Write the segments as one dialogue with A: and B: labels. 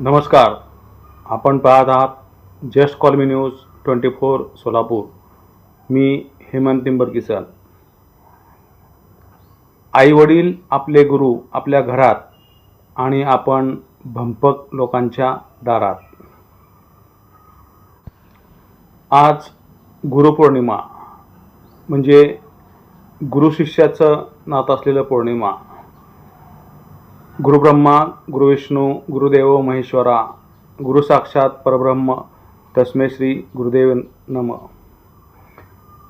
A: नमस्कार. आपण पाहत आहात Just Call Me News twenty four Solapur. मी हेमंत निंबरकिसन आई वडील आपले गुरु आपल्या घरात आणि आपण भंपक लोकांच्या दारात. आज गुरुपौर्णिमा म्हणजे गुरुशिष्याचं नात असलेलं पौर्णिमा. गुरुब्रह्मा गुरुविष्णू गुरुदेव महेश्वरा गुरु साक्षात परब्रह्म तस्मे श्री गुरुदेव नम.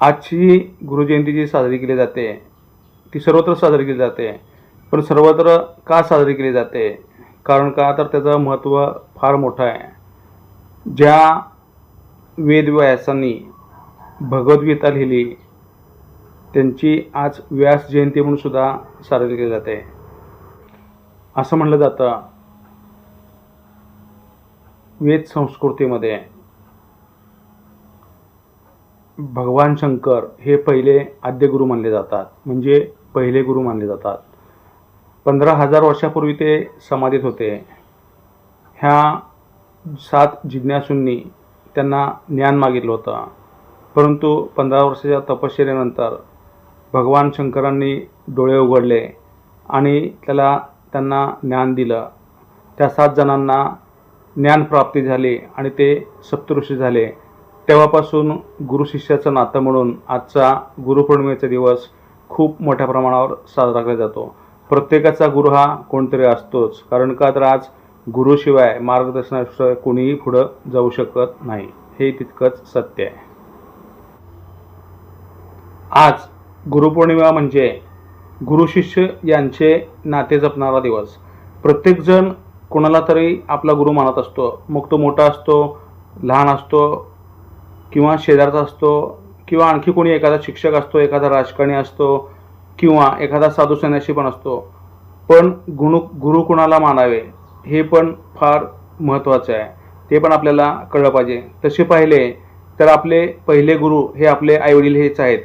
A: आजची गुरुजयंती जी साजरी केली जाते ती सर्वत्र साजरी केली जाते पण सर्वत्र का साजरी केली जाते? कारण का? तर त्याचं महत्त्व फार मोठं आहे. ज्या वेदव्यासांनी भगवद्गीता लिहिली त्यांची आज व्यास जयंती म्हणून सुद्धा साजरी केली जाते. असं म्हणलं जातं. वेद संस्कृतीमध्ये भगवान शंकर हे पहिले आद्यगुरु मानले जातात. म्हणजे पहिले गुरु मानले जातात. पंधरा हजार वर्षापूर्वी ते समाधीत होते. ह्या सात जिज्ञासूंनी त्यांना ज्ञान मागितलं होतं. परंतु पंधरा वर्षाच्या तपश्चर्यानंतर भगवान शंकरांनी डोळे उघडले आणि त्याला त्यांना ज्ञान दिलं. त्या सात जणांना ज्ञानप्राप्ती झाली आणि ते सप्तऋषी झाले. तेव्हापासून गुरु शिष्याचं नातं म्हणून आजचा गुरुपौर्णिमेचा दिवस खूप मोठ्या प्रमाणावर साजरा केला जातो. प्रत्येकाचा गुरु हा कोणतरी असतोच कारण का तर आज गुरुशिवाय मार्गदर्शनाशिवाय कोणीही पुढं जाऊ शकत नाही. हे तितकंच सत्य आहे. आज गुरुपौर्णिमा म्हणजे गुरु शिष्य यांचे नाते जपणारा दिवस. प्रत्येकजण कोणाला तरी आपला गुरु मानत असतो. मग तो मोठा असतो लहान असतो किंवा शेजारचा असतो किंवा आणखी कोणी एखादा शिक्षक असतो एखादा राजकारणी असतो किंवा एखादा साधू संन्याशी पण असतो. पण गुणु गुरु कुणाला मानावे हे पण फार महत्त्वाचं आहे. ते पण आपल्याला कळलं पाहिजे. तसे पाहिले तर आपले पहिले गुरु हे आपले आईवडील हेच आहेत.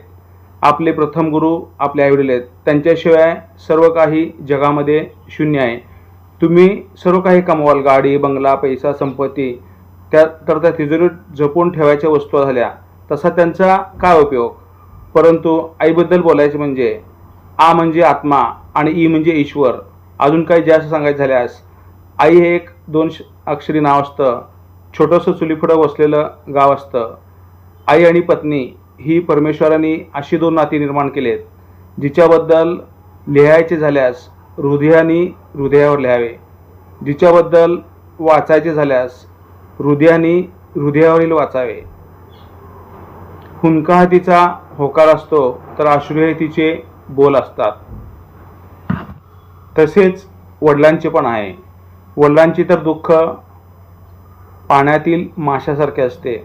A: आपले प्रथम गुरु आपले आईवडील आहेत. त्यांच्याशिवाय सर्व काही जगामध्ये शून्य आहे. तुम्ही सर्व काही कमवाल गाडी बंगला पैसा संपत्ती त्या तर त्या तिजोरीत जपून ठेवायच्या वस्तू झाल्या. तसा त्यांचा काय उपयोग? परंतु आईबद्दल बोलायचे म्हणजे आ म्हणजे आत्मा आणि ई म्हणजे ईश्वर. अजून काही जास्त सांगायचं झाल्यास आई हे एक दोन श- अक्षरी नाव असतं. छोटंसं चुलीपुढं बसलेलं गाव असतं. आई आणि पत्नी ही परमेश्वराने अशी दोन नाती निर्माण केलेत जिच्याबद्दल लिहायचे झाल्यास हृदयाने हृदयावर लिहावे. जिच्याबद्दल वाचायचे झाल्यास हृदयाने हृदयावरील वाचावे. हुंकाहतीचा होकार असतो तर अश्रू हे तिचे बोल असतात. तसेच वडिलांचे पण आहे. वडिलांची तर दुःख पाण्यातील माशासारखे असते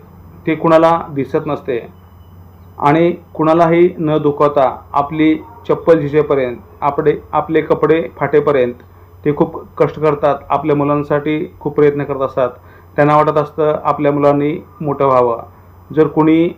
A: ते कुणाला दिसत नसते. आणि कुणालाही न दुखवता आपली चप्पल झिजेपर्यंत आपले आपले कपडे फाटेपर्यंत ते खूप कष्ट करतात आपल्या मुलांसाठी खूप प्रयत्न करत असतात. त्यांना वाटत असतं आपल्या मुलांनी मोठं व्हावं. जर कुणी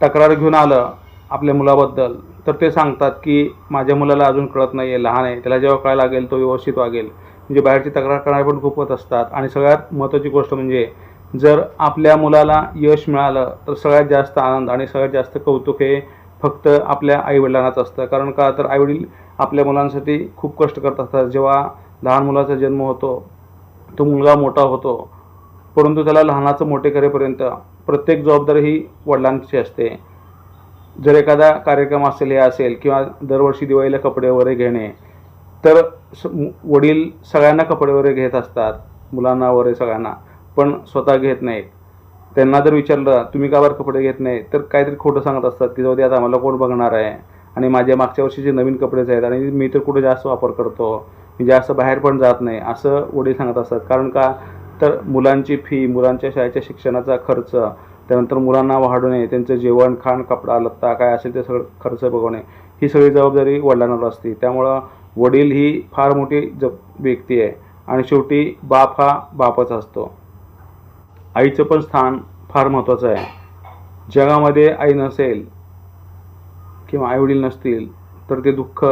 A: तक्रार घेऊन आलं आपल्या मुलाबद्दल तर ते सांगतात की माझ्या मुलाला अजून कळत नाही आहे लहान आहे त्याला जेव्हा कळायला लागेल तो व्यवस्थित वागेल. म्हणजे बाहेरची तक्रार करणारे पण खूप होत असतात. आणि सगळ्यात महत्त्वाची गोष्ट म्हणजे जर आपल्या मुलाला यश मिळालं तर सगळ्यात जास्त आनंद आणि सगळ्यात जास्त कौतुक हे फक्त आपल्या आईवडिलांनाच असतं. कारण का तर आईवडील आपल्या मुलांसाठी खूप कष्ट करत असतात. जेव्हा लहान मुलाचा जन्म होतो तो मुलगा मोठा होतो परंतु त्याला लहानाचं मोठे करेपर्यंत प्रत्येक जबाबदारी ही वडिलांची असते. जर एखादा कार्यक्रम असेल हे असेल किंवा दरवर्षी दिवाळीला कपडे वगैरे घेणे तर स वडील सगळ्यांना कपडे वगैरे घेत असतात. मुलांना वगैरे सगळ्यांना. पण स्वतः घेत नाहीत. त्यांना जर विचारलं तुम्ही का बरं कपडे घेत नाही तर काहीतरी खोटं सांगत असतात की जाऊ दे आता आम्हाला कोण बघणार आहे? आणि माझ्या मागच्या वर्षीचे नवीन कपडेच आहेत आणि मी तर कुठे जास्त वापर करतो मी जास्त बाहेर पण जात नाही असं वडील सांगत असतात. कारण का? तर मुलांची फी मुलांच्या शाळेच्या शिक्षणाचा खर्च त्यानंतर मुलांना वाढवणे त्यांचं जेवण खाण कपडा लत्ता काय असेल ते सगळं खर्च बघवणे ही सगळी जबाबदारी वडिलांवर असते. त्यामुळं वडील ही फार मोठी ज व्यक्ती आहे आणि शेवटी बाप हा बापच असतो. आईचं पण स्थान फार महत्त्वाचं आहे. जगामध्ये आई नसेल किंवा आईवडील नसतील तर ते दुःख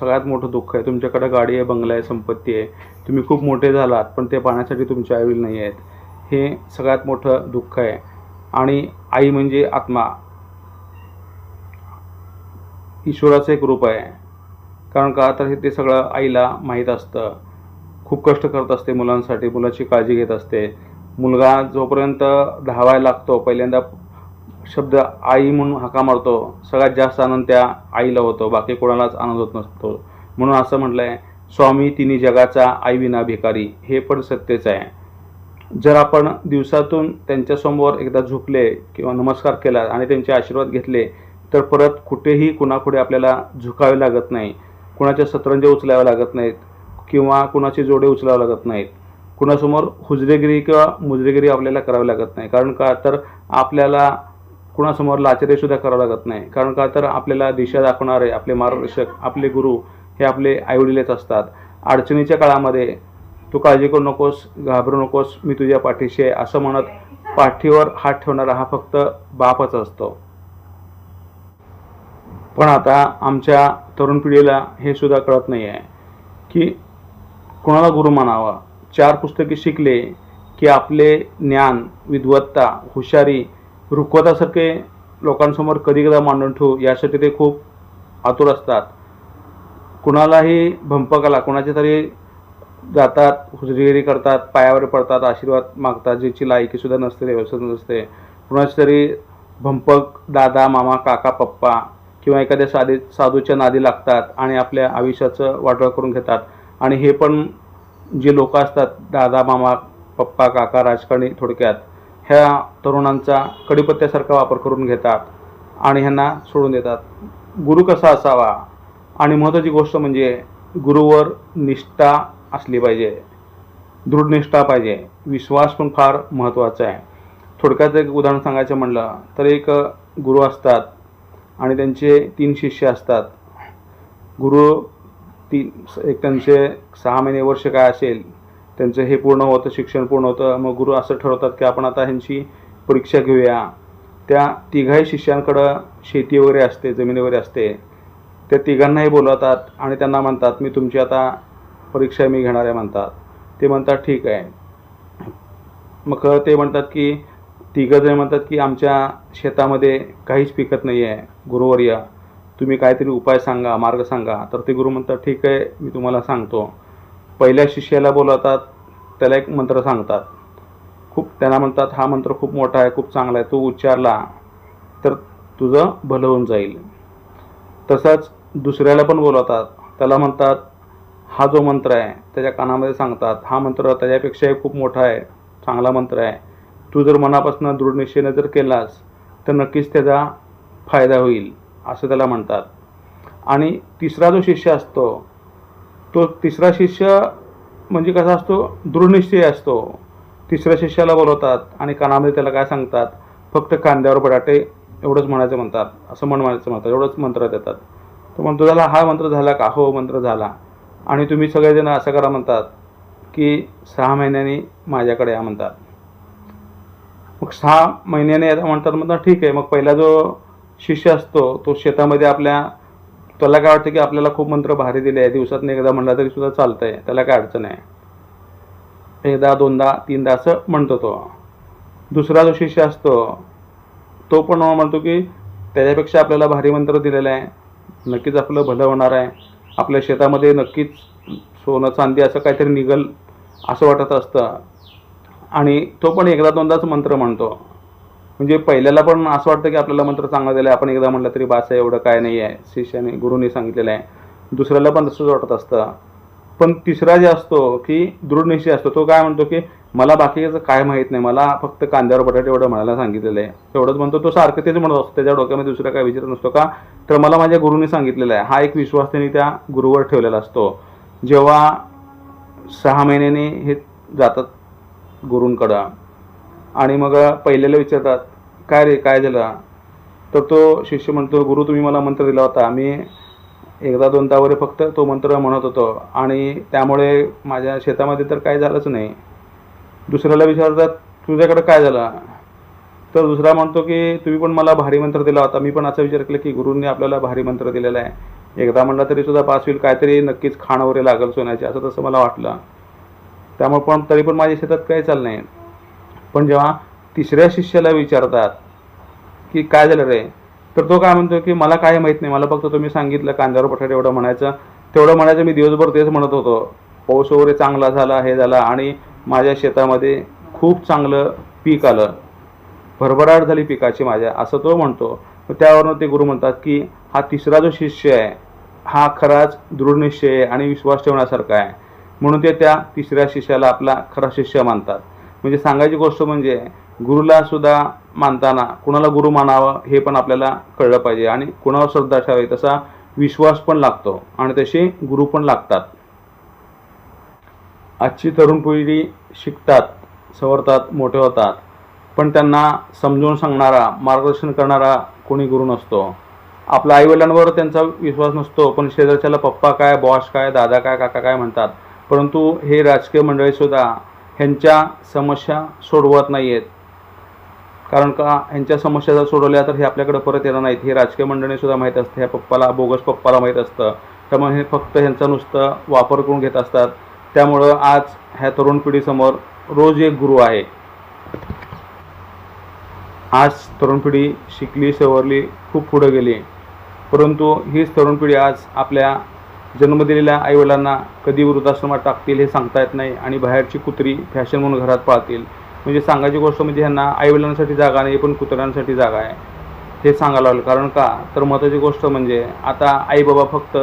A: सगळ्यात मोठं दुःख आहे. तुमच्याकडे गाडी आहे बंगला आहे संपत्ती आहे. तुम्ही खूप मोठे झालात पण ते पाहण्यासाठी तुमचे आईवडील नाही आहेत. हे सगळ्यात मोठं दुःख आहे. आणि आई म्हणजे आत्मा. ईश्वराचं एक रूप आहे. कारण का तर हे ते सगळं आईला माहीत असतं. खूप कष्ट करत असते मुलांसाठी मुलाची काळजी घेत असते. मुलगा जोपर्यंत धावायला लागतो पहिल्यांदा शब्द आई म्हणून हाका मारतो सगळ्यात जास्त आनंद त्या आईला होतो बाकी कोणालाच आनंद होत नसतो. म्हणून असं म्हटलं आहे स्वामी तिन्ही जगाचा आई विना भिकारी. हे पण सत्यच आहे. जर आपण दिवसातून त्यांच्यासमोर एकदा झुकले किंवा नमस्कार केला आणि त्यांचे आशीर्वाद घेतले तर परत कुठेही कुणापुढे आपल्याला झुकावे लागत नाही कुणाच्या सतरंजे उचलाव्या लागत नाहीत किंवा कुणाचे जोडे उचलावे लागत नाहीत. कुणासमोर हुजरेगिरी किंवा मुजरेगिरी आपल्याला करावी लागत नाही. कारण का तर आपल्याला कुणासमोर लाचरेसुद्धा करावं लागत नाही. कारण का तर आपल्याला दिशा दाखवणारे आपले मार्गदर्शक आपले गुरु हे आपले आईवडिलेच असतात. अडचणीच्या काळामध्ये तू काळजी करू नकोस घाबरू नकोस मी तुझ्या पाठीशी आहे असं म्हणत पाठीवर हात ठेवणारा हा फक्त बापच असतो. पण आता आमच्या तरुण पिढीला हे सुद्धा कळत नाही आहे की कोणाला गुरु मानावा चार पुस्तके शिकले की आपले ज्ञान विद्वत्ता हुशारी रुखवतासारखे लोकांसमोर कधी कदा मांडून ठेवू यासाठी ते खूप आतुर असतात. कुणालाही भंपकाला कोणाच्या तरी जातात हुजरीगिरी करतात पायावर पडतात आशीर्वाद मागतात ज्याची लायकीसुद्धा नसते व्यवस्थित नसते. कुणाची तरी भंपक दादा मामा काका पप्पा किंवा एखाद्या साधे साधूच्या नादी लागतात आणि आपल्या आयुष्याचं वाटोळ करून घेतात. आणि हे पण जे लोक असतात दादा मामा पप्पा काका राजकारणी थोडक्यात ह्या तरुणांचा कडीपत्त्यासारखा वापर करून घेतात आणि ह्यांना सोडून देतात. गुरु कसा असावा? आणि महत्त्वाची गोष्ट म्हणजे गुरुवर निष्ठा असली पाहिजे. दृढ निष्ठा पाहिजे. विश्वास पण फार महत्त्वाचा आहे. थोडक्यात एक उदाहरण सांगायचं म्हणलं तर एक गुरु असतात आणि त्यांचे तीन शिष्य असतात. गुरु तीन एक त्यांचे सहा महिने वर्ष काय असेल त्यांचं हे पूर्ण होतं शिक्षण पूर्ण होतं मग गुरु असं ठरवतात की आपण आता ह्यांची परीक्षा घेऊया. त्या तिघाही शिष्यांकडं शेती वगैरे असते जमीन वगैरे असते. त्या तिघांनाही बोलवतात आणि त्यांना म्हणतात मी तुमची आता परीक्षा मी घेणार आहे म्हणतात. ते म्हणतात ठीक आहे. मग ते म्हणतात की तिघं जण म्हणतात की आमच्या शेतामध्ये काहीच पिकत नाही आहे गुरुवर्य. तुम्ही काहीतरी उपाय सांगा मार्ग सांगा. तर ते गुरु म्हणतात ठीक आहे मी तुम्हाला सांगतो. पहिल्या शिष्याला बोलवतात त्याला एक मंत्र सांगतात. खूप त्यांना म्हणतात हा मंत्र खूप मोठा आहे खूप चांगला आहे तो उच्चारला तर तुझं भलं होऊन जाईल. तसंच दुसऱ्याला पण बोलवतात. त्याला म्हणतात हा जो मंत्र आहे त्याच्या कानामध्ये सांगतात हा मंत्र त्याच्यापेक्षाही खूप मोठा आहे चांगला मंत्र आहे. तू जर मनापासून दृढनिश्चयनं जर केलास तर नक्कीच त्याचा फायदा होईल. असं त्याला म्हणतात. आणि तिसरा जो शिष्य असतो तो तिसरा शिष्य म्हणजे कसा असतो? दृढनिश्चय असतो. तिसऱ्या शिष्याला बोलवतात आणि कानामध्ये त्याला काय सांगतात? फक्त कांद्यावर बटाटे एवढंच म्हणायचं म्हणतात. असं म्हण म्हणायचं म्हणतात. एवढंच मंत्र देतात. तो म्हणतो त्याला हा मंत्र झाला का? हो मंत्र झाला. आणि तुम्ही सगळेजण असं करा म्हणतात की सहा महिन्यांनी माझ्याकडे या म्हणतात. मग सहा महिन्याने येता म्हणतात म्हणतात ठीक आहे. मग पहिला जो शिष्य असतो तो शेतामध्ये आपल्या त्याला काय वाटतं की आपल्याला खूप मंत्र भारी दिले आहे दिवसात एकदा म्हणला तरी सुद्धा चालतंय त्याला काय अडचण आहे? एकदा दोनदा तीनदा असं म्हणतो तो. दुसरा जो शिष्य असतो तो पण म्हणतो की त्याच्यापेक्षा आपल्याला भारी मंत्र दिलेला आहे. नक्कीच आपलं भलं होणार आहे. आपल्या शेतामध्ये नक्कीच सोनं चांदी असं काहीतरी निघल असं वाटत असतं. आणि तो पण एकदा दोनदाच मंत्र म्हणतो. म्हणजे पहिल्याला पण असं वाटतं की आपल्याला मंत्र चांगला दिला आहे आपण एकदा म्हटलं तरी बास आहे एवढं काय नाही आहे शिष्याने गुरुने सांगितलेलं आहे. दुसऱ्याला पण तसंच वाटत असतं. पण तिसरा जे असतो की दृढनिश्चय असतो तो काय म्हणतो की मला बाकीचं काय माहीत नाही मला फक्त कांद्यावर बटाटे एवढं म्हणायला सांगितलेलं आहे. एवढंच म्हणतो तो सारखं तेच म्हणत असतो त्याच्या डोक्यामध्ये दुसरा काय विचार नसतो का? तर मला माझ्या गुरुने सांगितलेलं आहे. हा एक विश्वास त्यांनी त्या गुरुवर ठेवलेला असतो. जेव्हा सहा महिन्याने हे जातात गुरूंकडं आणि मग पहिल्याला विचारतात काय रे काय झालं? तर तो शिष्य म्हणतो गुरु तुम्ही मला मंत्र दिला होता. मी एकदा दोनदा वगैरे फक्त तो मंत्र म्हणत होतो. आणि त्यामुळे माझ्या शेतामध्ये तर काय झालंच नाही. दुसऱ्याला विचारतात तुझ्याकडं काय झालं? तर दुसरा म्हणतो की तुम्ही पण मला भारी मंत्र दिला होता. मी पण असं विचार केला की गुरूंनी आपल्याला भारी मंत्र दिलेला आहे. एकदा म्हणला तरी सुद्धा पास होईल. काहीतरी नक्कीच खाण वगैरे लागेल सोन्याचे. असं तसं मला वाटलं. त्यामुळे पण तरी पण माझ्या शेतात काही चाललं नाही. पण जेव्हा तिसऱ्या शिष्याला विचारतात की काय झालं रे? तर तो काय म्हणतो की मला काय माहीत नाही मला फक्त तुम्ही सांगितलं कांद्यावर बटाटे एवढं म्हणायचं. तेवढं म्हणायचं मी दिवसभर तेच म्हणत होतो. पाऊस वगैरे चांगला झाला हे झाला आणि माझ्या शेतामध्ये खूप चांगलं पीक आलं. भरभराट झाली पिकाची माझ्या असं तो म्हणतो. त्यावरनं ते गुरु म्हणतात की हा तिसरा जो शिष्य आहे हा खराच दृढनिश्चय आहे आणि विश्वास ठेवण्यासारखा आहे. म्हणून ते त्या तिसऱ्या शिष्याला आपला खरा शिष्य मानतात. म्हणजे सांगायची गोष्ट म्हणजे गुरुला सुद्धा मानताना कुणाला गुरु मानावं हे पण आपल्याला कळलं पाहिजे आणि कुणावर श्रद्धा ठेवावी तसा विश्वास पण लागतो आणि तसे गुरु पण लागतात. आजची तरुण पिढी शिकतात सवरतात मोठे होतात. पण त्यांना समजून सांगणारा मार्गदर्शन करणारा कोणी गुरु नसतो. आपल्या आईवडिलांवर त्यांचा विश्वास नसतो पण शेजारच्याला पप्पा काय बॉस काय दादा काय काका काय म्हणतात. परंतु हे राजकीय मंडळीसुद्धा ह्यांच्या समस्या सोडवत नाही आहेत कारण का ह्यांच्या समस्या जर सोडवल्या तर हे आपल्याकडे परत येणार नाहीत. हे राजकीय मंडळीसुद्धा माहीत असते. ह्या पप्पाला बोगस पप्पाला माहीत असतं. त्यामुळे हे फक्त ह्यांचा नुसतं वापर करून घेत असतात. त्यामुळं आज ह्या तरुण पिढीसमोर रोज एक गुरु आहे. आज तरुण पिढी शिकली सवरली खूप पुढे गेली. परंतु हीच तरुण पिढी आज आपल्या जन्म दिलेल्या आईवडिलांना कधी वृद्धाश्रमात टाकतील हे सांगता येत नाही आणि बाहेरची कुत्री फॅशन म्हणून घरात पाळतील. म्हणजे सांगायची गोष्ट म्हणजे ह्यांना आईवडिलांसाठी जागा नाही पण कुत्र्यांसाठी जागा आहे. हे सांगायला लागलं. कारण का? तर महत्त्वाची गोष्ट म्हणजे आता आई बाबा फक्त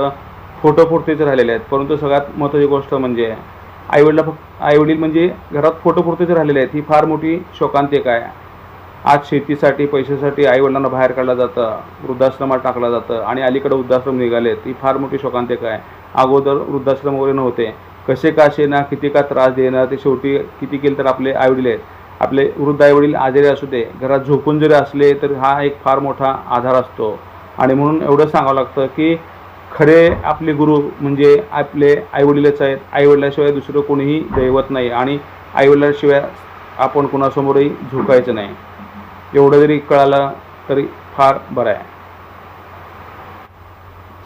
A: फोटो पुरतेच राहिलेले आहेत. परंतु सगळ्यात महत्त्वाची गोष्ट म्हणजे आईवडिला फक्त आईवडील म्हणजे घरात फोटो पुरतेच राहिलेले आहेत. ही फार मोठी शोकांतिका आहे. आज शेतीसाठी पैशासाठी आईवडिलांना बाहेर काढलं जातं वृद्धाश्रमात टाकलं जातं आणि अलीकडे वृद्धाश्रम निघालेत. ही फार मोठी शोकांतिका आहे. अगोदर वृद्धाश्रम वगैरे नव्हते. कसे का ना किती का त्रास देणार ते शेवटी किती केलं तर आपले आईवडील आहेत. आपले वृद्ध आईवडील आजारी असू दे घरात झोपून जरी असले तर हा एक फार मोठा आधार असतो. आणि म्हणून एवढं सांगावं लागतं की खरे आपले गुरु म्हणजे आपले आईवडीलच आहेत. आईवडिलाशिवाय दुसरं कोणीही दैवत नाही आणि आईवडिलाशिवाय आपण कुणासमोरही झुकायचं नाही. एवढं जरी कळालं तरी फार बरं आहे.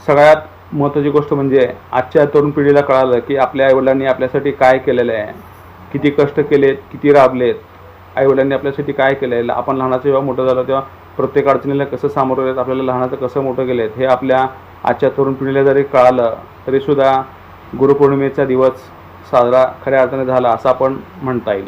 A: सगळ्यात महत्त्वाची गोष्ट म्हणजे आजच्या तरुण पिढीला कळालं की आपल्या आईवडिलांनी आपल्यासाठी काय केलेलं आहे. किती कष्ट केलेत किती राबलेत आईवडिलांनी आपल्यासाठी काय केलं आहे आपण लहानाचं जेव्हा मोठं झालं तेव्हा प्रत्येक अडचणीला कसं सामोरं गेलेत आपल्याला लहानाचं कसं मोठं गेलेत हे आपल्या आजच्या तरुण पिढीला जरी कळालं तरीसुद्धा गुरुपौर्णिमेचा दिवस साजरा खऱ्या अर्थाने झाला असं आपण म्हणता येईल.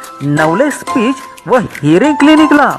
B: नवले स्पीच व हिअरिंग क्लिनिकला